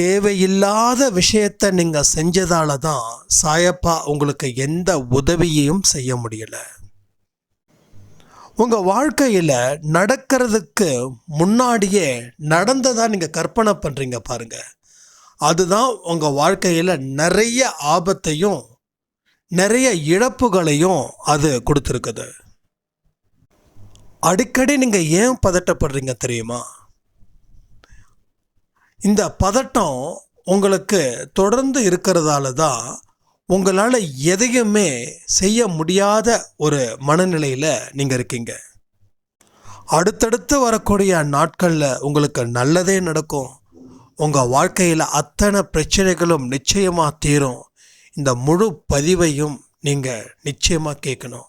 தேவையில்லாத விஷயத்தை நீங்கள் செஞ்சதால தான் சாயப்பா உங்களுக்கு எந்த உதவியையும் செய்ய முடியல. உங்கள் வாழ்க்கையில் நடக்கிறதுக்கு முன்னாடியே நடந்ததாக நீங்கள் கற்பனை பண்ணுறீங்க பாருங்கள் அதுதான் உங்கள் வாழ்க்கையில் நிறைய ஆபத்தையும் நிறைய இழப்புகளையும் அது கொடுத்துருக்குது. அடிக்கடி நீங்கள் ஏன் பதட்டப்படுறீங்க தெரியுமா? இந்த பதட்டம் உங்களுக்கு தொடர்ந்து இருக்கிறதால தான் உங்களால் எதையுமே செய்ய முடியாத ஒரு மனநிலையில் நீங்கள் இருக்கீங்க. அடுத்தடுத்து வரக்கூடிய நாட்களில் உங்களுக்கு நல்லதே நடக்கும். உங்கள் வாழ்க்கையில் அத்தனை பிரச்சனைகளும் நிச்சயமாக தீரும். இந்த முழு பதிவையும் நீங்கள் நிச்சயமாக கேட்கணும்.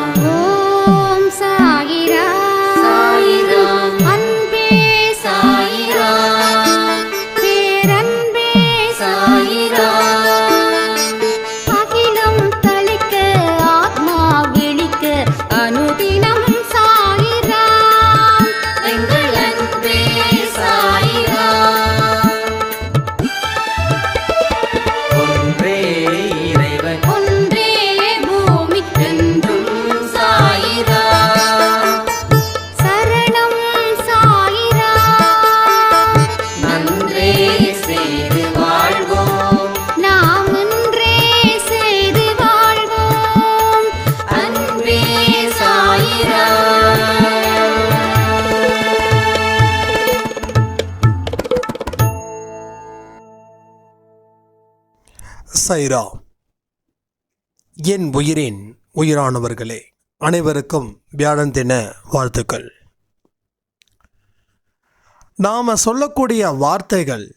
சைரா என் உயிரின் உயிரானவர்களே அனைவருக்கும் வியாழன் தின வாழ்த்துக்கள். நாம சொல்லக்கூடிய வார்த்தைகள்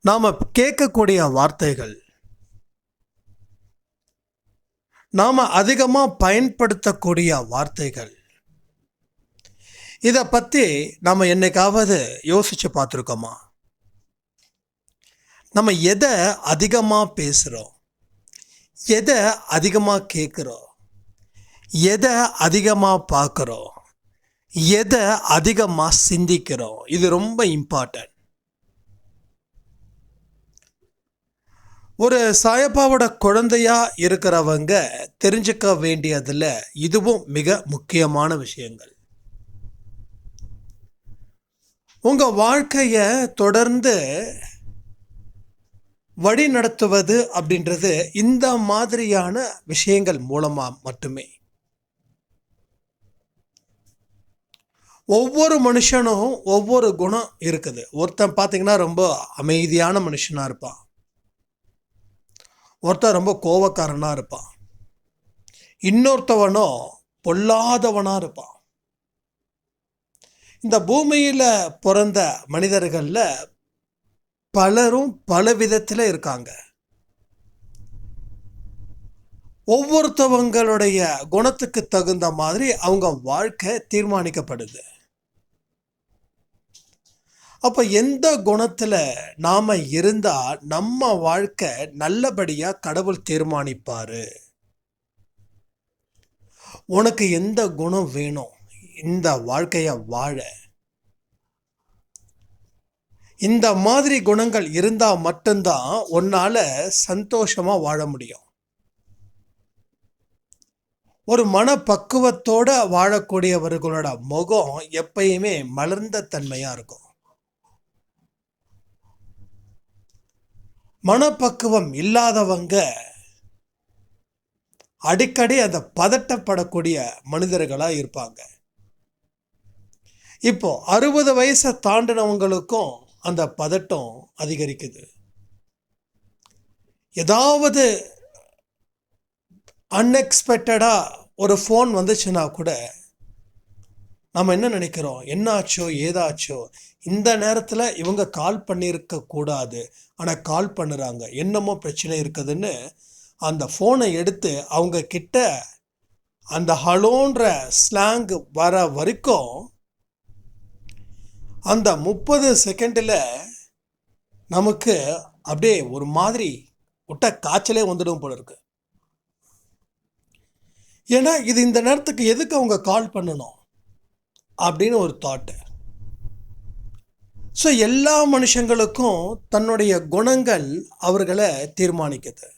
நாம கேட்கக்கூடிய வார்த்தைகள் நாம அதிகமாக பயன்படுத்தக்கூடிய வார்த்தைகள். இதை பத்தி நாம என்னைக்காவது யோசிச்சு பார்த்துருக்கோமா? நம்ம எதை அதிகமாக பேசுகிறோம் எதை அதிகமாக கேட்குறோம் எதை அதிகமாக பார்க்குறோம் எதை அதிகமாக சிந்திக்கிறோம்? இது ரொம்ப இம்பார்ட்டன்ட் ஒரு சாயப்பாவோட குழந்தையா இருக்கிறவங்க தெரிஞ்சுக்க வேண்டியதில் இதுவும் மிக முக்கியமான விஷயங்கள். உங்கள் வாழ்க்கையை தொடர்ந்து வழி நடத்துவது அப்படின்றது இந்த மாதிரியான விஷயங்கள் மூலமாக மட்டுமே. ஒவ்வொரு மனுஷனும் ஒவ்வொரு குணம் இருக்குது. ஒருத்தன் பார்த்தீங்கன்னா ரொம்ப அமைதியான மனுஷனாக இருப்பான். ஒருத்தன் ரொம்ப கோவக்காரனாக இருப்பான். இன்னொருத்தவனோ பொல்லாதவனாக இருப்பான். இந்த பூமியில் பிறந்த மனிதர்களில் பலரும் பல விதத்தில் இருக்காங்க. ஒவ்வொருத்தவங்களுடைய குணத்துக்கு தகுந்த மாதிரி அவங்க வாழ்க்கை தீர்மானிக்கப்படுது. அப்போ எந்த குணத்தில் நாம் இருந்தால் நம்ம வாழ்க்கை நல்லபடியாக கடவுள் தீர்மானிப்பார்? உனக்கு எந்த குணம் வேணும்? இந்த வாழ்க்கையை வாழ. இந்த மாதிரி குணங்கள் இருந்தால் மட்டும்தான் உன்னால் சந்தோஷமாக வாழ முடியும். ஒரு மனப்பக்குவத்தோடு வாழக்கூடியவர்களோட முகம் எப்பயுமே மலர்ந்த தன்மையாக இருக்கும். மனப்பக்குவம் இல்லாதவங்க அடிக்கடி அந்த பதட்டப்படக்கூடிய மனிதர்களாக இருப்பாங்க. இப்போ அறுபது வயசை தாண்டினவங்களுக்கும் அந்த பதட்டம் அதிகரிக்குது. ஏதாவது அன்எக்ஸ்பெக்டடாக ஒரு ஃபோன் வந்துச்சுன்னா கூட நம்ம என்ன நினைக்கிறோம்? என்னாச்சோ ஏதாச்சோ? இந்த நேரத்தில் இவங்க கால் பண்ணியிருக்க கூடாது. ஆனால் கால் பண்ணுறாங்க. என்னமோ பிரச்சனை இருக்குதுன்னு அந்த ஃபோனை எடுத்து அவங்க கிட்ட அந்த ஹலோன்ற ஸ்லாங் வர வரைக்கும் அந்த முப்பது செகண்டில் நமக்கு அப்படியே ஒரு மாதிரி விட்ட காய்ச்சலே வந்துடும் போல இருக்கு. ஏன்னா இது இந்த நேரத்துக்கு எதுக்கு அவங்க கால் பண்ணணும்? அப்படின்னு ஒரு தாட்டு ஸோ எல்லா மனுஷங்களுக்கும் தன்னுடைய குணங்கள் அவர்களை தீர்மானிக்குது.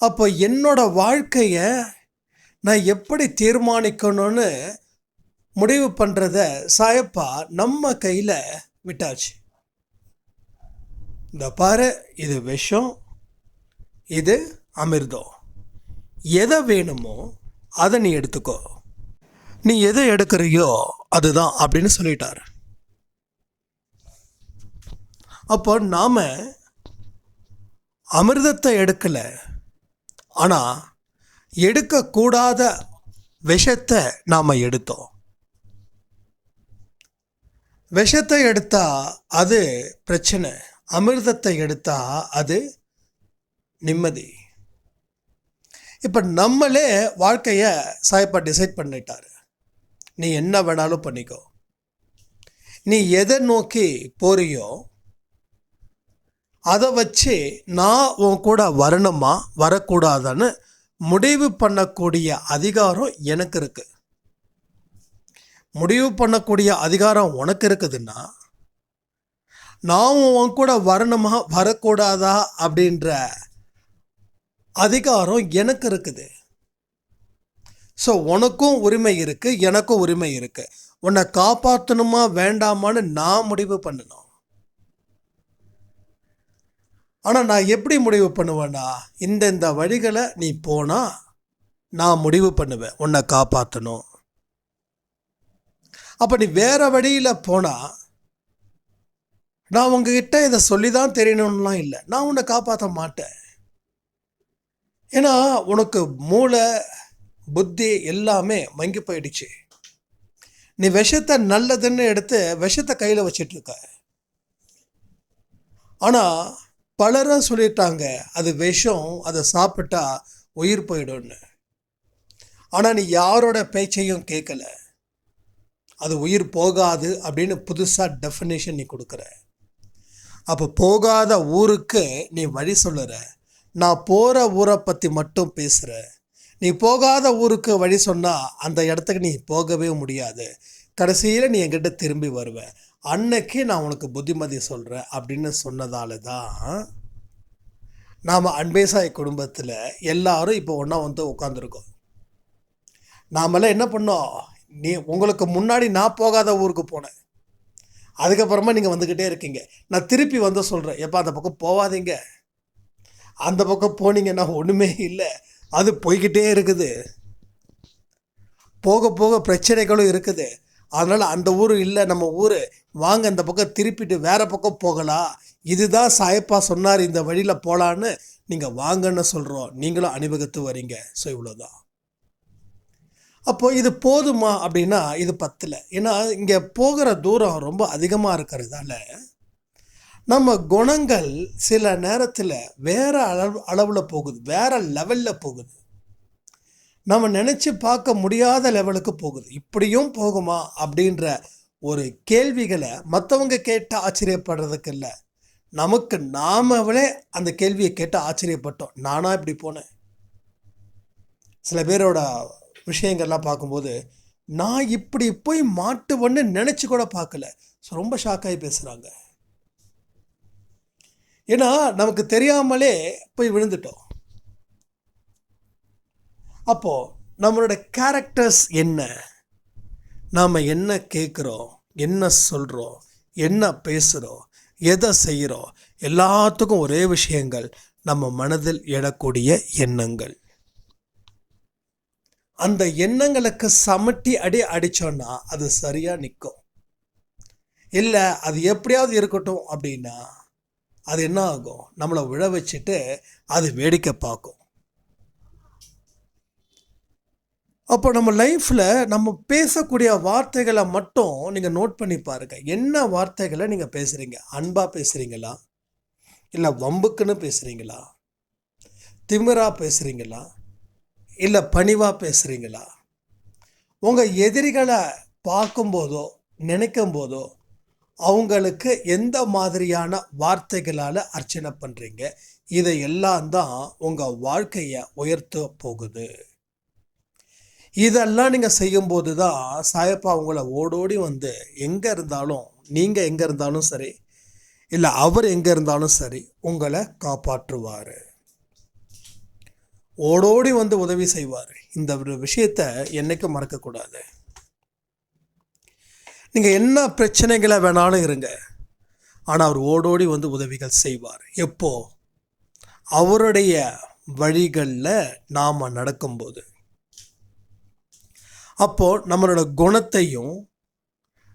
அப்போ என்னோட வாழ்க்கையை நான் எப்படி தீர்மானிக்கணும்னு முடிவு பண்ணுறத சாயப்பா நம்ம கையில் விட்டாச்சு. இந்த பாரு இது விஷம் இது அமிர்தம். எதை வேணுமோ அதை நீ எடுத்துக்கோ. நீ எதை எடுக்கிறியோ அதுதான் அப்படின்னு சொல்லிட்டார். அப்போ நாம் அமிர்தத்தை எடுக்கலை. ஆனால் எடுக்கக்கூடாத விஷத்தை நாம் எடுத்தோம். விஷத்தை எடுத்தா அது பிரச்சனை அமிர்தத்தை எடுத்தா அது நிம்மதி. இப்போ நம்மளே வாழ்க்கையை சாய்ப்பா டிசைட் பண்ணிட்டாரு. நீ என்ன வேணாலும் பண்ணிக்கோ. நீ எதை நோக்கி போறியோ அதை வச்சு நான் உன் கூட வரணுமா வரக்கூடாதான்னு முடிவு பண்ணக்கூடிய அதிகாரம் எனக்கு இருக்குது முடிவு பண்ணக்கூடிய அதிகாரம் உனக்கு இருக்குதுன்னா நான் உன் கூட வரணுமா வரக்கூடாதா அப்படின்ற அதிகாரம் எனக்கு இருக்குது. ஸோ உனக்கும் உரிமை இருக்குது எனக்கும் உரிமை இருக்குது உன்னை காப்பாற்றணுமா வேண்டாமான்னு நான் முடிவு பண்ணணும். ஆனால் நான் எப்படி முடிவு பண்ணுவேன்னா இந்த இந்த வழிகளை நீ போனால் நான் முடிவு பண்ணுவேன் உன்னை காப்பாற்றணும் அப்போ நீ வேற வழியில் போனால் நான் உங்ககிட்ட இதை சொல்லி தான் தெரியணும்லாம் இல்லை. நான் உன்னை காப்பாற்ற மாட்டேன். ஏன்னா உனக்கு மூளை புத்தி எல்லாமே மங்கி போயிடுச்சு. நீ விஷத்தை நல்லதுன்னு எடுத்து விஷத்தை கையில் வச்சிட்டு இருக்க ஆனால் பலரும் சொல்லிட்டாங்க அது விஷம் அதை சாப்பிட்டா உயிர் போயிடும்னு. ஆனால் நீ யாரோட பேச்சையும் கேட்கல அது உயிர் போகாது அப்படின்னு புதுசாக டெஃபினேஷன் நீ கொடுக்குற. அப்போ போகாத ஊருக்கு நீ வழி சொல்லுற. நான் போகிற ஊரை பற்றி மட்டும் பேசுகிற நீ போகாத ஊருக்கு வழி சொன்னால் அந்த இடத்துக்கு நீ போகவே முடியாது. கடைசியில் நீ என்கிட்ட திரும்பி வருவ. அன்னைக்கு நான் உனக்கு புத்திமதி சொல்கிறேன் அப்படின்னு சொன்னதால தான் நாம் அன்பேசாய் குடும்பத்தில் எல்லாரும் இப்போ ஒன்றா வந்து உட்காந்துருக்கோம் நாமெல்லாம் என்ன பண்ணோம்? நீ உங்களுக்கு முன்னாடி நான் போகாத ஊருக்கு போனேன். அதுக்கப்புறமா நீங்கள் வந்துக்கிட்டே இருக்கீங்க. நான் திருப்பி வந்து சொல்கிறேன் எப்போ அந்த பக்கம் போகாதீங்க அந்த பக்கம் போனீங்கன்னா ஒன்றுமே இல்லை. அது போய்கிட்டே இருக்குது. போக போக பிரச்சனைகளும் இருக்குது. அதனால் அந்த ஊர் இல்லை நம்ம ஊர். வாங்க அந்த பக்கம் திருப்பிட்டு வேறு பக்கம் போகலாம். இதுதான் சாயப்பா சொன்னார் இந்த வழியில் போகலான்னு நீங்கள் வாங்கன்னு சொல்கிறோம் நீங்களும் அணிவகுத்து வரீங்க. ஸோ இவ்வளோதான் அப்போ இது போதுமா அப்படின்னா இது பத்தில். ஏன்னா இங்கே போகிற தூரம் ரொம்ப அதிகமாக இருக்கிறதால நம்ம குணங்கள் சில நேரத்தில் வேறு அளவு அளவில் போகுது வேறு லெவலில் போகுது. நம்ம நினச்சி பார்க்க முடியாத லெவலுக்கு போகுது. இப்படியும் போகுமா அப்படின்ற ஒரு கேள்விகளை மற்றவங்க கேட்டு ஆச்சரியப்படுறதுக்கு இல்லை. நமக்கு நாமளே அந்த கேள்வியை கேட்டு ஆச்சரியப்பட்டோம். நானாக இப்படி போனேன். சில பேரோட விஷயங்கள்லாம் பார்க்கும்போது நான் இப்படி போய் மாட்டுவன்னு நினச்சி கூட பார்க்கல. ஸோ ரொம்ப ஷாக்காகி பேசுகிறாங்க ஏன்னா நமக்கு தெரியாமலே போய் விழுந்துட்டோம். அப்போது நம்மளோட கேரக்டர்ஸ் என்ன? நாம் என்ன கேட்குறோம் என்ன சொல்கிறோம் என்ன பேசுகிறோம் எதை செய்கிறோம் எல்லாத்துக்கும் ஒரே விஷயங்கள் நம்ம மனதில் எழக்கூடிய எண்ணங்கள். அந்த எண்ணங்களுக்கு சமட்டி அடி அடிச்சோன்னா அது சரியாக நிற்கும் இல்லை அது எப்படியாவது இருக்கட்டும் அப்படின்னா அது என்ன ஆகும்? நம்மளை விழ வச்சுட்டு அது வேடிக்கை பார்க்கும். அப்போ நம்ம லைஃப்பில் நம்ம பேசக்கூடிய வார்த்தைகளை மட்டும் நீங்கள் நோட் பண்ணி பாருங்க. என்ன வார்த்தைகளை நீங்கள் பேசுகிறீங்க அன்பாக பேசுகிறீங்களா இல்லை வம்புக்குன்னு பேசுகிறீங்களா திமிரா பேசுகிறீங்களா இல்லை பணிவாக பேசுகிறீங்களா உங்கள் எதிரிகளை பார்க்கும்போதோ நினைக்கும் போதோ அவங்களுக்கு எந்த மாதிரியான வார்த்தைகளால் அர்ச்சனை பண்ணுறீங்க இதை எல்லாம் தான் உங்கள் வாழ்க்கையை உயர்த்த போகுது. இதெல்லாம் நீங்கள் செய்யும்போது தான் சாயப்பா உங்களை ஓடோடி வந்து எங்கே இருந்தாலும் நீங்கள் எங்கே இருந்தாலும் சரி இல்லை அவர் எங்கே இருந்தாலும் சரி உங்களை காப்பாற்றுவார். ஓடோடி வந்து உதவி செய்வார். இந்த ஒரு விஷயத்தை என்னைக்கும் மறக்கக்கூடாது. நீங்கள் என்ன பிரச்சனைகளை வேணாலும் இருங்க. ஆனால் அவர் ஓடோடி வந்து உதவிகள் செய்வார். எப்போ? அவருடைய வழிகளில் நாம் நடக்கும்போது. அப்போது நம்மளோட குணத்தையும்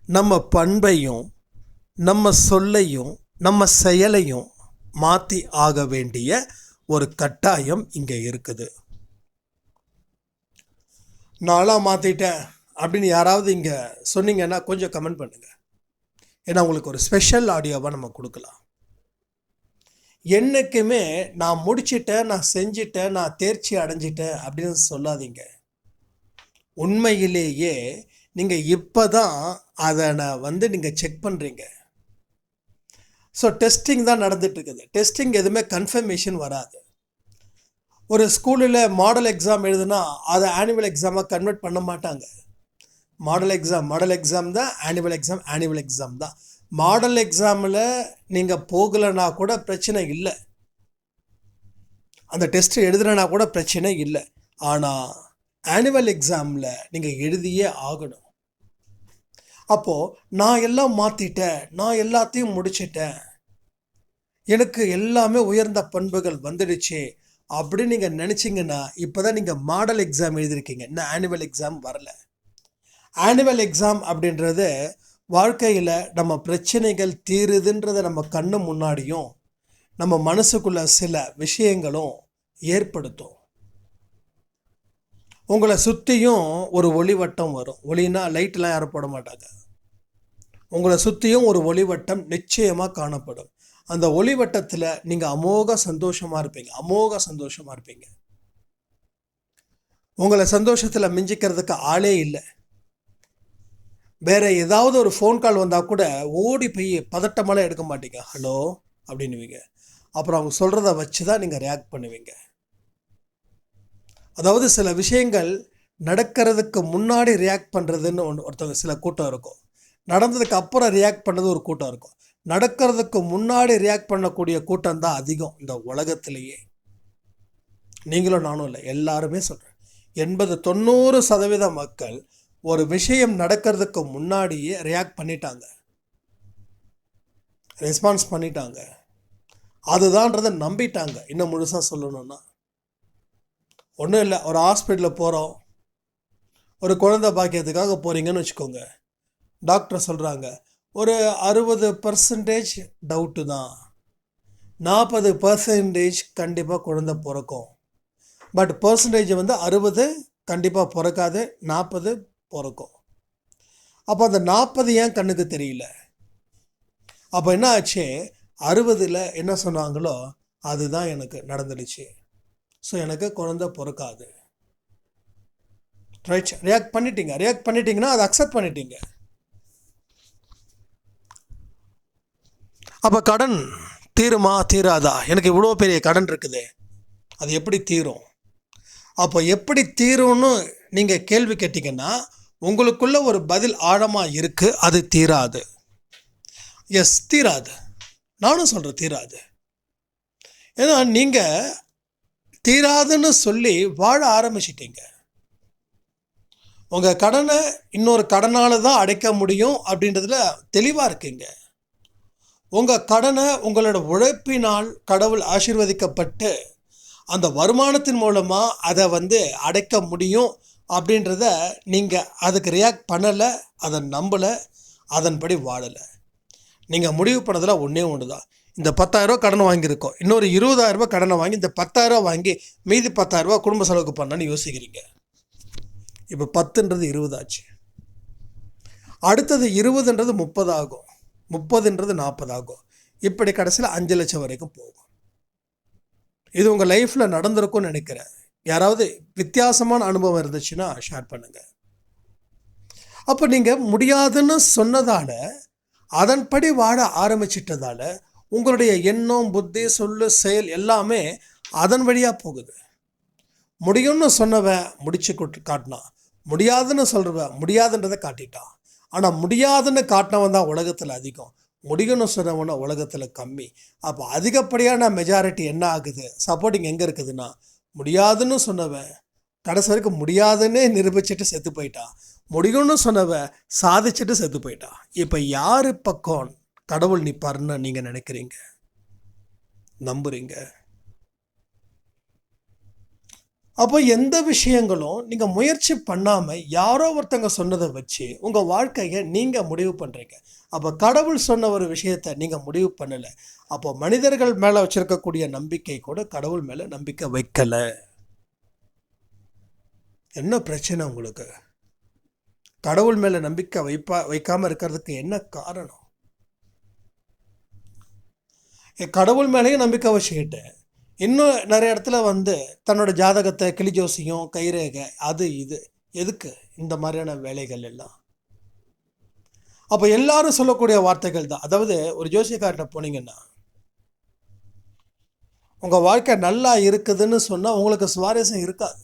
நம்ம பண்பையும் நம்ம சொல்லையும் நம்ம செயலையும் மாற்றி ஆக வேண்டிய ஒரு கட்டாயம் இங்கே இருக்குது. நான்லாம் மாற்றிட்டேன் அப்படின்னு யாராவது இங்கே சொன்னீங்கன்னா கொஞ்சம் கமெண்ட் பண்ணுங்கள் ஏன்னா உங்களுக்கு ஒரு ஸ்பெஷல் ஆடியோவாக நம்ம கொடுக்கலாம். என்றைக்குமே நான் முடிச்சிட்டேன் நான் செஞ்சிட்டேன் நான் தேர்ச்சி அடைஞ்சிட்டேன் அப்படின்னு சொல்லாதீங்க. உண்மையிலேயே நீங்கள் இப்போ தான் அதை நான் வந்து நீங்கள் செக் பண்ணுறீங்க ஸோ டெஸ்டிங் தான் நடந்துட்டுருக்குது. டெஸ்டிங் எதுவுமே கன்ஃபர்மேஷன் வராது. ஒரு ஸ்கூலில் மாடல் எக்ஸாம் எழுதுனா அதை ஆனுவல் எக்ஸாமாக கன்வெர்ட் பண்ண மாட்டாங்க. மாடல் எக்ஸாம் மாடல் எக்ஸாம் தான் ஆனுவல் எக்ஸாம் ஆனுவல் எக்ஸாம் தான். மாடல் எக்ஸாமில் நீங்கள் போகலைன்னா கூட பிரச்சனை இல்லை. அந்த டெஸ்ட் எழுதுனா கூட பிரச்சனை இல்லை. ஆனால் ஆனுவல் எக்ஸாமில் நீங்கள் எழுதியே ஆகணும். அப்போது நான் எல்லாம் மாற்றிட்டேன் நான் எல்லாத்தையும் முடிச்சிட்டேன். எனக்கு எல்லாமே உயர்ந்த பண்புகள் வந்துடுச்சு. அப்படின்னு நீங்கள் நினச்சிங்கன்னா இப்போ தான் நீங்கள் மாடல் எக்ஸாம் எழுதியிருக்கீங்க. இன்னும் ஆனுவல் எக்ஸாம் வரல. ஆனுவல் எக்ஸாம் அப்படின்றது வாழ்க்கையில் நம்ம பிரச்சனைகள் தீருதுன்றதை நம்ம கண்ணு முன்னாடியும் நம்ம மனசுக்குள்ள சில விஷயங்களும் ஏற்படுத்தும். உங்களை சுற்றியும் ஒரு ஒளிவட்டம் வரும். ஒளினா லைட்லாம் யாரும் போட மாட்டாங்க. உங்களை சுற்றியும் ஒரு ஒளிவட்டம் நிச்சயமாக காணப்படும். அந்த ஒளிவட்டத்தில் நீங்கள் அமோக சந்தோஷமாக இருப்பீங்க. அமோக சந்தோஷமாக இருப்பீங்க. உங்களை சந்தோஷத்தில் மிஞ்சிக்கிறதுக்கு ஆளே இல்லை. வேற ஏதாவது ஒரு ஃபோன் கால் வந்தால் கூட ஓடி போய் பதட்டமெல்லாம் எடுக்க மாட்டீங்க. ஹலோ அப்படின்னுவீங்க. அப்புறம் அவங்க சொல்கிறத வச்சு தான் நீங்கள் ரியாக்ட் பண்ணுவீங்க. அதாவது சில விஷயங்கள் நடக்கிறதுக்கு முன்னாடி ரியாக்ட் பண்ணுறதுன்னு ஒன்று ஒருத்தவங்க சில கூட்டம் இருக்கும். நடந்ததுக்கு அப்புறம் ரியாக்ட் பண்ணது ஒரு கூட்டம் இருக்கும். நடக்கிறதுக்கு முன்னாடி ரியாக்ட் பண்ணக்கூடிய கூட்டம் தான் அதிகம் இந்த உலகத்திலேயே. நீங்களும் நானும் இல்லை எல்லாருமே சொல்கிறேன் எண்பது தொண்ணூறு சதவீத மக்கள் ஒரு விஷயம் நடக்கிறதுக்கு முன்னாடியே ரியாக்ட் பண்ணிட்டாங்க. ரெஸ்பான்ஸ் பண்ணிட்டாங்க. அதுதான்றதை நம்பிட்டாங்க. இன்னும் முழுசாக சொல்லணும்னா. ஒன்றும் இல்லை ஒரு ஹாஸ்பிட்டலில் போகிறோம் ஒரு குழந்தை பாக்கியத்துக்காக போகிறீங்கன்னு வச்சுக்கோங்க. டாக்டர் சொல்கிறாங்க ஒரு அறுபது பர்சன்டேஜ் டவுட்டு தான். நாற்பது பர்சன்டேஜ் கண்டிப்பாக குழந்தை பிறக்கும். பட் பர்சன்டேஜ் வந்து அறுபது கண்டிப்பாக பிறக்காது நாற்பது பிறக்கும். அப்போ அந்த நாற்பது ஏன் கண்ணுக்கு தெரியல? அப்போ என்ன ஆச்சு? அறுபதில் என்ன சொன்னாங்களோ அதுதான் எனக்கு நடந்துடுச்சு. ஸோ எனக்கு குழந்தை பிறக்காது. ரைட் ரியாக்ட் பண்ணிட்டீங்க. ரியாக்ட் பண்ணிட்டீங்கன்னா அதை அக்செப்ட் பண்ணிட்டீங்க. அப்போ கடன் தீருமா தீராதா? எனக்கு இவ்வளோ பெரிய கடன் இருக்குது. அது எப்படி தீரும்? அப்போ எப்படி தீரும்னு நீங்கள் கேள்வி கேட்டிங்கன்னா உங்களுக்குள்ள ஒரு பதில் ஆழமாக இருக்குது அது தீராது. எஸ் தீராது. நானும் சொல்கிறேன் தீராது. ஏன்னா நீங்கள் தீராதுன்னு சொல்லி வாழ ஆரம்பிச்சிட்டீங்க. உங்கள் கடனை இன்னொரு கடனால் தான் அடைக்க முடியும் அப்படின்றதுல தெளிவாக இருக்கீங்க. உங்கள் கடனை உங்களோட உழைப்பினால் கடவுள் ஆசீர்வதிக்கப்பட்டு அந்த வருமானத்தின் மூலமாக அதை வந்து அடைக்க முடியும் அப்படின்றத நீங்கள் அதுக்கு ரியாக்ட் பண்ணலை அதை நம்பலை அதன்படி வாழலை. நீங்கள் முடிவு பண்ணதில் ஒன்றே ஒன்று தான் இந்த பத்தாயிரரூவா கடன் வாங்கியிருக்கோம். இன்னொரு இருபதாயிரரூபா கடனை வாங்கி இந்த பத்தாயிரரூவா வாங்கி மீதி பத்தாயிரரூபா குடும்ப செலவுக்கு பண்ணான்னு யோசிக்கிறீங்க. இப்போ பத்துன்றது இருபதாச்சு அடுத்தது இருபதுன்றது முப்பது ஆகும். முப்பதுன்றது நாற்பது ஆகும். இப்படி கடைசியில் அஞ்சு லட்சம் வரைக்கும் போகும். இது உங்கள் லைஃப்பில் நடந்திருக்கும்னு நினைக்கிறேன். யாராவது வித்தியாசமான அனுபவம் இருந்துச்சுன்னா ஷேர் பண்ணுங்கள் அப்போ நீங்கள் முடியாதுன்னு சொன்னதால் அதன்படி வாழ ஆரம்பிச்சிட்டதால் உங்களுடைய எண்ணம் புத்தி சொல்லு செயல் எல்லாமே அதன் வழியாக போகுது. முடியும்னு சொன்னவன் முடிச்சு காட்டினான். முடியாதுன்னு சொல்கிறவன் முடியாதுன்றதை காட்டிட்டான். ஆனால் முடியாதுன்னு காட்டினவன் தான் உலகத்தில் அதிகம். முடியும்னு சொன்னவன உலகத்தில் கம்மி. அப்போ அதிகப்படியான மெஜாரிட்டி என்ன ஆகுது? சப்போர்ட்டிங் எங்கே இருக்குதுன்னா முடியாதுன்னு சொன்னவன் கடைசி வரைக்கும் முடியாதுன்னே நிரூபிச்சுட்டு செத்து போயிட்டான். முடியும்னு சொன்னவ சாதிச்சுட்டு செத்து போயிட்டான். இப்போ யார் பக்கம் கடவுள் நிற்பாருன்னு நீங்கள் நினைக்கிறீங்க? நம்புறீங்க? அப்போ எந்த விஷயங்களும் நீங்கள் முயற்சி பண்ணாமல் யாரோ ஒருத்தங்க சொன்னதை வச்சு உங்கள் வாழ்க்கையை நீங்கள் முடிவு பண்ணுறீங்க அப்போ கடவுள் சொன்ன ஒரு விஷயத்தை நீங்கள் முடிவு பண்ணலை. அப்போ மனிதர்கள் மேலே வச்சுருக்கக்கூடிய நம்பிக்கை கூட கடவுள் மேலே நம்பிக்கை வைக்கலை. என்ன பிரச்சனை உங்களுக்கு? கடவுள் மேலே நம்பிக்கை வைப்பா வைக்காமல் இருக்கிறதுக்கு என்ன காரணம்? கடவுள் மேலேயும் நம்பிக்கை வச்சுக்கிட்டு இன்னும் நிறைய இடத்துல வந்து தன்னோட ஜாதகத்தை கிளிஜோசியம் கைரேகை அது இது எதுக்கு இந்த மாதிரியான வேலைகள் எல்லாம்? அப்போ எல்லாரும் சொல்லக்கூடிய வார்த்தைகள் தான். அதாவது ஒரு ஜோசியக்கார்ட்ட போனீங்கன்னா உங்கள் வாழ்க்கை நல்லா இருக்குதுன்னு சொன்னால் உங்களுக்கு சுவாரஸ்யம் இருக்காது.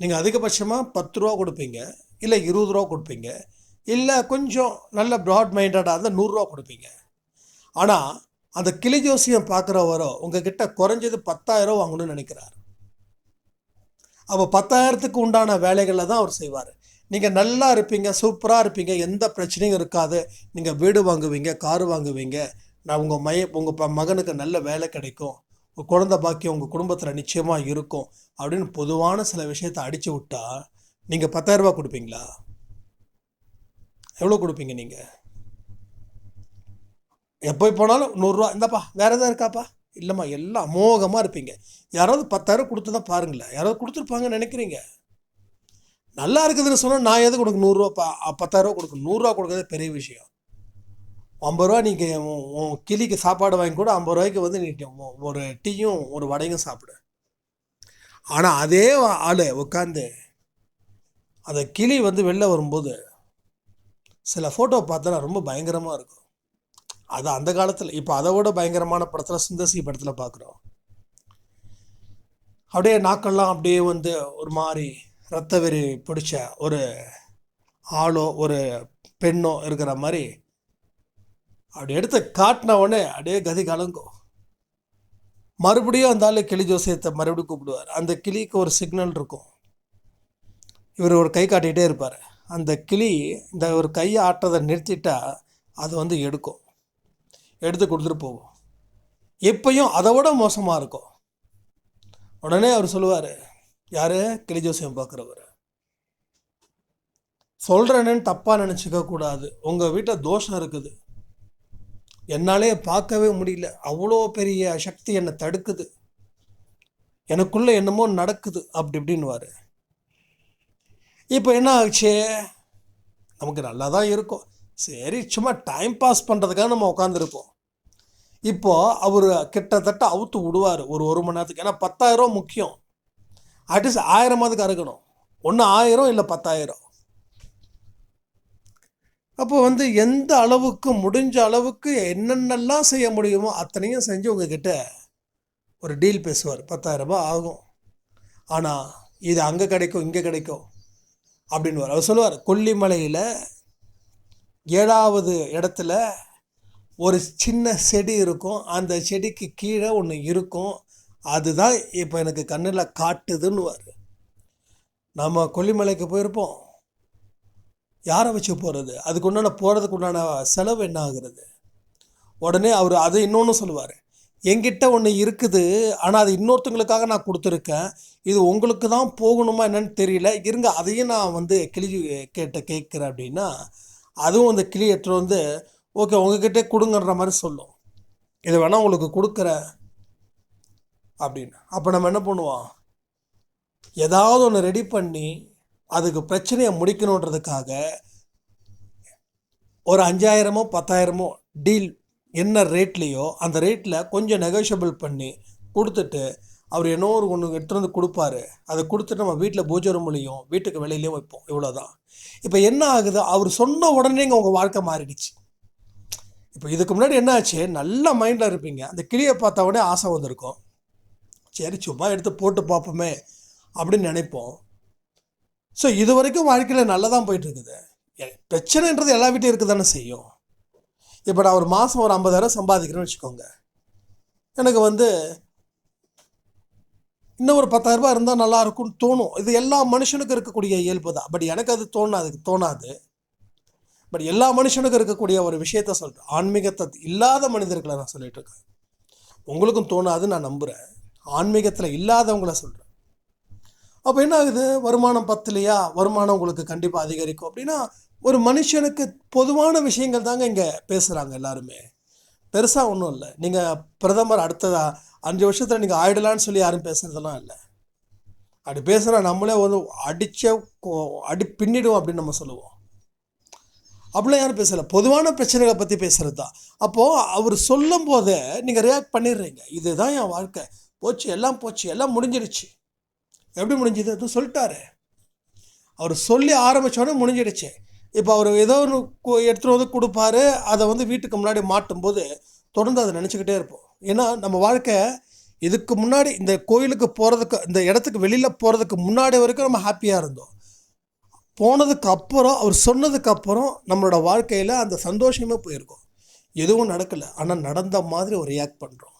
நீங்கள் அதிகபட்சமாக பத்து ரூபா கொடுப்பீங்க இல்லை இருபது ரூபா கொடுப்பீங்க இல்லை கொஞ்சம் நல்ல ப்ராட் மைண்டடாக இருந்தால் நூறுரூவா கொடுப்பீங்க. ஆனால் அந்த கிளி ஜோசியம் பார்க்குறவரோ உங்ககிட்ட குறைஞ்சது பத்தாயிரம் வாங்கணும்னு நினைக்கிறார். அப்போ பத்தாயிரத்துக்கு உண்டான வேலைகளில் தான் அவர் செய்வார். நீங்கள் நல்லா இருப்பீங்க சூப்பராக இருப்பீங்க எந்த பிரச்சனையும் இருக்காது. நீங்கள் வீடு வாங்குவீங்க கார் வாங்குவீங்க. நான் உங்கள் மைய உங்கள் ப மகனுக்கு நல்ல வேலை கிடைக்கும். உங்கள் குழந்த பாக்கியம் உங்கள் குடும்பத்தில் நிச்சயமாக இருக்கும் அப்படின்னு பொதுவான சில விஷயத்தை அடித்து விட்டால் நீங்கள் பத்தாயிரரூபா கொடுப்பீங்களா? எவ்வளோ கொடுப்பீங்க நீங்கள் எப்போ போனாலும் நூறுரூவா இந்தாப்பா வேறு எதாவது இருக்காப்பா? இல்லைம்மா எல்லாம் அமோகமாக இருப்பீங்க. யாராவது பத்தாயிரம் கொடுத்து தான் பாருங்களேன். யாராவது கொடுத்துருப்பாங்கன்னு நினைக்கிறீங்க? நல்லா இருக்குதுன்னு சொன்னால் நான் எது உனக்கு நூறுரூவா பா பத்தாயிரரூவா கொடுக்கணும் நூறுரூவா கொடுக்கறது பெரிய விஷயம். ஐம்பது ரூபா நீங்கள் உன் கிளிக்கு சாப்பாடு வாங்கி கூட ஐம்பது ரூபாய்க்கு வந்து நீ ஒரு டீயும் ஒரு வடையும் சாப்பிடு. ஆனால் அதே ஆள் உட்காந்து அந்த கிளி வந்து வெளில வரும்போது சில ஃபோட்டோ பார்த்தா ரொம்ப பயங்கரமாக இருக்கும். அது அந்த காலத்தில் இப்போ அதை விட பயங்கரமான படத்தில் சுந்தசி படத்தில் பார்க்குறோம் அப்படியே நாக்கெல்லாம் அப்படியே வந்து ஒரு மாதிரி ரத்த வெறி பிடிச்ச ஒரு ஆளோ ஒரு பெண்ணோ இருக்கிற மாதிரி அப்படி எடுத்து காட்டின உடனே அப்படியே கதி கலங்கும். மறுபடியும் அந்த ஆள் கிளி ஜோசியத்தை மறுபடியும் கூப்பிடுவார். அந்த கிளிக்கு ஒரு சிக்னல் இருக்கும். இவர் ஒரு கை காட்டிகிட்டே இருப்பார். அந்த கிளி இந்த ஒரு கையை ஆட்டுறதை நிறுத்திட்டா அது வந்து எடுக்கும். எடுத்து கொடுத்துட்டு போவோம். எப்பயும் அதை விட மோசமாக இருக்கும். உடனே அவர் சொல்லுவார் யார்? கிளி ஜோசியம் பார்க்குறவர் சொல்கிறேன்னு தப்பாக நினச்சிக்க கூடாது. உங்கள் வீட்டில் தோஷம் இருக்குது. என்னாலே பார்க்கவே முடியல. அவ்வளோ பெரிய சக்தி என்னை தடுக்குது. எனக்குள்ளே என்னமோ நடக்குது அப்படி இப்படின்னுவார். இப்போ என்ன ஆச்சு நமக்கு நல்லா தான் இருக்கும். சரி சும்மா டைம் பாஸ் பண்ணுறதுக்காக நம்ம உட்காந்துருப்போம் இப்போ அவர் கிட்டத்தட்ட அவுத்து விடுவார் ஒரு ஒரு மணி நேரத்துக்கு. ஏன்னா பத்தாயிரம் முக்கியம். அட்லீஸ்ட் ஆயிரமாவதுக்கு கறக்கணும். ஒன்று ஆயிரம் இல்லை பத்தாயிரம். அப்போ வந்து எந்த அளவுக்கு முடிஞ்ச அளவுக்கு என்னென்னலாம் செய்ய முடியுமோ அத்தனையும் செஞ்சு உங்ககிட்ட ஒரு டீல் பேசுவார். பத்தாயிரம் ரூபாய் ஆகும். ஆனால் இது அங்கே கிடைக்கும் இங்கே கிடைக்கும் அப்படின்வார் அவர் சொல்லுவார் கொல்லிமலையில் ஏழாவது இடத்துல ஒரு சின்ன செடி இருக்கும். அந்த செடிக்கு கீழே ஒன்று இருக்கும். அதுதான் இப்போ எனக்கு கண்ணில் காட்டுதுன்னுவார். நம்ம கொல்லிமலைக்கு போயிருப்போம். யாரை வச்சு போகிறது அதுக்கு உண்டான போகிறதுக்கு உண்டான செலவு என்ன ஆகுறது? உடனே அவர் அதை இன்னொன்று சொல்லுவார். என்கிட்ட ஒன்று இருக்குது. ஆனால் அது இன்னொருத்தங்களுக்காக நான் கொடுத்துருக்கேன். இது உங்களுக்கு தான் போகணுமா என்னன்னு தெரியல. இருங்க அதையும் நான் வந்து கிளி கேட்ட கேட்குறேன் அப்படின்னா அதுவும் அந்த கிளி வந்து ஓகே உங்ககிட்டே கொடுங்கன்ற மாதிரி சொல்லும். இது வேணால் உங்களுக்கு கொடுக்குற அப்படின்னு. அப்போ நம்ம என்ன பண்ணுவோம்? ஏதாவது ஒன்று ரெடி பண்ணி அதுக்கு பிரச்சனையை முடிக்கணுன்றதுக்காக ஒரு அஞ்சாயிரமோ பத்தாயிரமோ டீல் என்ன ரேட்லேயோ அந்த ரேட்டில் கொஞ்சம் நெகோஷியபிள் பண்ணி கொடுத்துட்டு அவர் என்ன ஒரு ஒன்று எடுத்துகிட்டு வந்து கொடுப்பாரு. அதை கொடுத்துட்டு நம்ம வீட்டில் பூஜை ரூம்லையும் வீட்டுக்கு வெளியிலையும் வைப்போம். இவ்வளோதான் இப்போ என்ன ஆகுது? அவர் சொன்ன உடனே இங்கே உங்கள் வாழ்க்கை மாறிடுச்சு. இப்போ இதுக்கு முன்னாடி என்ன ஆச்சு நல்ல மைண்டில் இருப்பீங்க. அந்த கிளியை பார்த்த உடனே ஆசை வந்திருக்கும். சரி சும்மா எடுத்து போட்டு பார்ப்போமே அப்படின்னு நினைப்போம். ஸோ இது வரைக்கும் வாழ்க்கையில் நல்லா தான் போயிட்டுருக்குது. எ- பிரச்சனைன்றது எல்லா வீட்டையும் இருக்க தானே செய்யும். இப்போ நான் ஒரு மாதம் ஒரு ஐம்பதாயிரம் சம்பாதிக்கிறேன்னு வச்சுக்கோங்க. எனக்கு வந்து இன்னும் ஒரு பத்தாயிரரூபா இருந்தால் நல்லா இருக்கும்னு தோணும். இது எல்லா மனுஷனுக்கும் இருக்கக்கூடிய இயல்பு தான். பட் எனக்கு அது தோணாது தோணாது. பட் எல்லா மனுஷனுக்கும் இருக்கக்கூடிய ஒரு விஷயத்த சொல்கிறேன் ஆன்மீகத்தை இல்லாத மனிதர்களை நான் சொல்லிட்டு இருக்கேன். உங்களுக்கும் தோணாது நான் நம்புகிறேன் ஆன்மீகத்தில் இல்லாதவங்கள சொல்கிறேன் அப்போ என்ன ஆகுது? வருமானம் பத்தலையா? வருமானம் உங்களுக்கு கண்டிப்பாக அதிகரிக்கும். அப்படின்னா ஒரு மனுஷனுக்கு பொதுவான விஷயங்கள் தாங்க இங்கே பேசுகிறாங்க எல்லாருமே. பெருசாக ஒன்றும் இல்லை. நீங்கள் பிரதமர் அடுத்ததாக அஞ்சு வருஷத்தில் நீங்கள் ஆயிடலான்னு சொல்லி யாரும் பேசுகிறதெல்லாம் இல்லை. அப்படி பேசுகிறா நம்மளே வந்து அடித்த கோ- அடி பின்னிடுவோம் அப்படின்னு நம்ம சொல்லுவோம். அப்படிலாம் யாரும் பேசலை. பொதுவான பிரச்சனைகளை பற்றி பேசுகிறது தான் அப்போது அவர் சொல்லும் போதே நீங்கள் ரியாக்ட் பண்ணிடுறீங்க. இதுதான் என் வாழ்க்கை. போச்சு எல்லாம் போச்சு எல்லாம் முடிஞ்சிடுச்சு. எப்படி முடிஞ்சது? அது சொல்லிட்டாரு. அவர் சொல்லி ஆரம்பித்தோடனே முடிஞ்சிடுச்சு. இப்போ அவர் ஏதோ ஒன்று எடுத்துகிட்டு வந்து கொடுப்பாரு. அதை வந்து வீட்டுக்கு முன்னாடி மாட்டும்போது தொடர்ந்து அதை நினச்சிக்கிட்டே இருப்போம். ஏன்னா நம்ம வாழ்க்கை இதுக்கு முன்னாடி இந்த கோயிலுக்கு போகிறதுக்கு இந்த இடத்துக்கு வெளியில் போகிறதுக்கு முன்னாடி வரைக்கும் நம்ம ஹாப்பியாக இருந்தோம். போனதுக்கு அப்புறம் அவர் சொன்னதுக்கு அப்புறம் நம்மளோட வாழ்க்கையில் அந்த சந்தோஷமே போயிருக்கும். எதுவும் நடக்கலை. ஆனால் நடந்த மாதிரி ஒரு ரியாக்ட் பண்ணுறோம்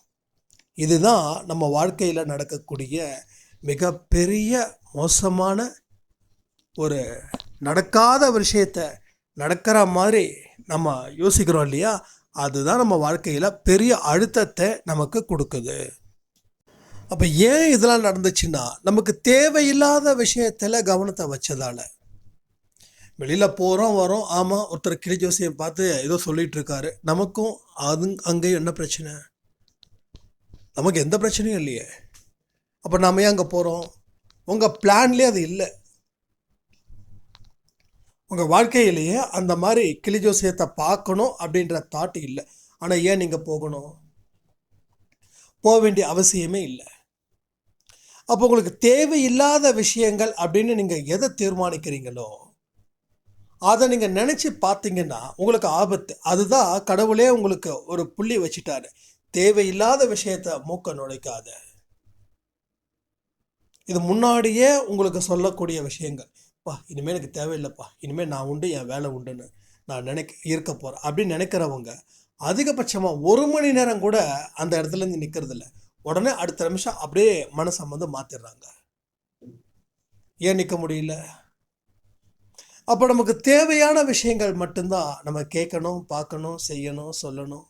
இதுதான் நம்ம வாழ்க்கையில் நடக்கக்கூடிய மிகப்பெரிய மோசமான ஒரு நடக்காத விஷயத்த நடக்கிற மாதிரி நம்ம யோசிக்கிறோம் இல்லையா? அதுதான் நம்ம வாழ்க்கையில் பெரிய அழுத்தத்தை நமக்கு கொடுக்குது. அப்போ ஏன் இதெல்லாம் நடந்துச்சுன்னா நமக்கு தேவையில்லாத விஷயத்தில் கவனத்தை வச்சதால். வெளியில் போகிறோம் வரோம். ஆமாம் ஒருத்தர் கிளி ஜோசியம் பார்த்து ஏதோ சொல்லிட்டு இருக்காரு. நமக்கும் அது அங்கேயும் என்ன பிரச்சனை? நமக்கு எந்த பிரச்சனையும் இல்லையே. அப்போ நாம ஏன் அங்கே போகிறோம் உங்கள் பிளான்லேயே அது இல்லை. உங்கள் வாழ்க்கையிலேயே அந்த மாதிரி கிளி ஜோசியத்தை பார்க்கணும் அப்படின்ற தாட் இல்லை. ஆனால் ஏன் நீங்கள் போகணும்? போக வேண்டிய அவசியமே இல்லை. அப்போ உங்களுக்கு தேவையில்லாத விஷயங்கள் அப்படின்னு நீங்கள் எதை தீர்மானிக்கிறீங்களோ அதை நீங்கள் நினச்சி பார்த்தீங்கன்னா உங்களுக்கு ஆபத்து. அதுதான் கடவுளே உங்களுக்கு ஒரு புள்ளி வச்சுட்டாரு. தேவையில்லாத விஷயத்த மூக்க நுழைக்காத. இது முன்னாடியே உங்களுக்கு சொல்லக்கூடிய விஷயங்கள். பா இனிமேல் எனக்கு தேவையில்லைப்பா. இனிமேல் நான் உண்டு என் வேலை உண்டுன்னு நான் நினைக்க இருக்க போகிறேன் அப்படின்னு நினைக்கிறவங்க அதிகபட்சமாக ஒரு மணி நேரம் கூட அந்த இடத்துலேருந்து நிற்கிறதில்ல உடனே அடுத்த நிமிஷம் அப்படியே மனசை வந்து மாற்றிடுறாங்க ஏன் நிற்க முடியல? அப்போ நமக்கு தேவையான விஷயங்கள் மட்டும்தான் நம்ம கேட்கணும் பார்க்கணும் செய்யணும் சொல்லணும்.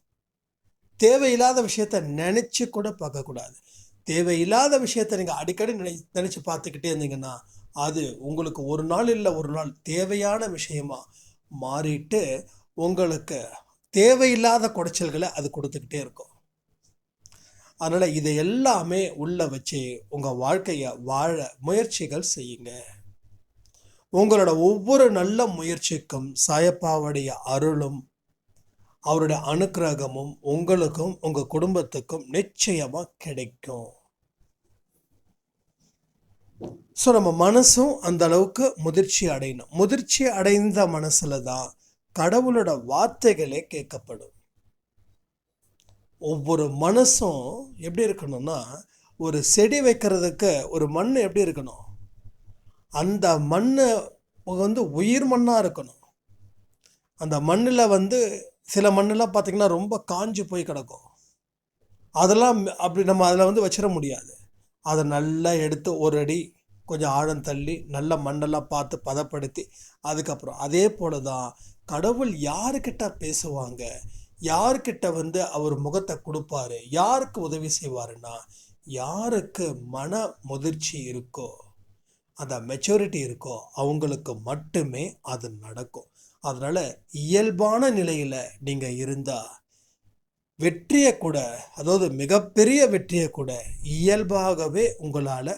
தேவையில்லாத விஷயத்த நினச்சி கூட பார்க்கக்கூடாது தேவையில்லாத விஷயத்த நீங்கள் அடிக்கடி நினை நினச்சி பார்த்துக்கிட்டே இருந்தீங்கன்னா அது உங்களுக்கு ஒரு நாள் இல்லை ஒரு நாள் தேவையான விஷயமா மாறிட்டு உங்களுக்கு தேவையில்லாத குடைச்சல்களை அது கொடுத்துக்கிட்டே இருக்கும். அதனால் இதை எல்லாமே உள்ளே வச்சு உங்கள் வாழ்க்கையை வாழ முயற்சிகள் செய்யுங்க. உங்களோட ஒவ்வொரு நல்ல முயற்சிக்கும் சாயப்பாவுடைய அருளும் அவருடைய அனுக்கிரகமும் உங்களுக்கும் உங்கள் குடும்பத்துக்கும் நிச்சயமாக கிடைக்கும். ஸோ நம்ம மனசும் அந்த அளவுக்கு முதிர்ச்சி அடையணும். முதிர்ச்சி அடைந்த மனசில் தான் கடவுளோட வார்த்தைகளே கேட்கப்படும். ஒவ்வொரு மனசும் எப்படி இருக்கணும்னா ஒரு செடி வைக்கிறதுக்கு ஒரு மண் எப்படி இருக்கணும்? அந்த மண் வந்து உயிர் மண்ணாக இருக்கணும். அந்த மண்ணில் வந்து சில மண்ணெல்லாம் பார்த்திங்கன்னா ரொம்ப காஞ்சு போய் கிடக்கும். அதெல்லாம் அப்படி நம்ம அதில் வந்து வச்சிட முடியாது. அதை நல்லா எடுத்து ஒரு அடி கொஞ்சம் ஆழம் தள்ளி நல்ல மண்ணெல்லாம் பார்த்து பதப்படுத்தி அதுக்கப்புறம் அதே போல தான் கடவுள் யாருக்கிட்ட பேசுவாங்க? யாருக்கிட்ட வந்து அவர் முகத்தை கொடுப்பாரு? யாருக்கு உதவி செய்வாருன்னா யாருக்கு மன முதிர்ச்சி இருக்கோ? அந்த மெச்சூரிட்டி இருக்கோ அவங்களுக்கு மட்டுமே அது நடக்கும். அதனால் இயல்பான நிலையில் நீங்கள் இருந்தால் வெற்றியை கூட அதாவது மிகப்பெரிய வெற்றியை கூட இயல்பாகவே உங்களால்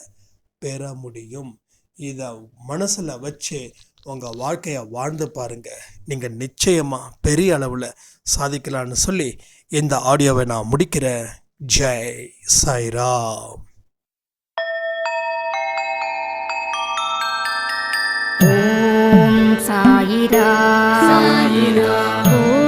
பெற முடியும். இதை மனசில் வச்சு உங்கள் வாழ்க்கையை வாழ்ந்து பாருங்க. நீங்கள் நிச்சயமாக பெரிய அளவில் சாதிக்கலான்னு சொல்லி இந்த ஆடியோவை நான் முடிக்கிறேன். ஜெய் சாய்ராம். ஓம் சாயிரா சாயிரா ஓம்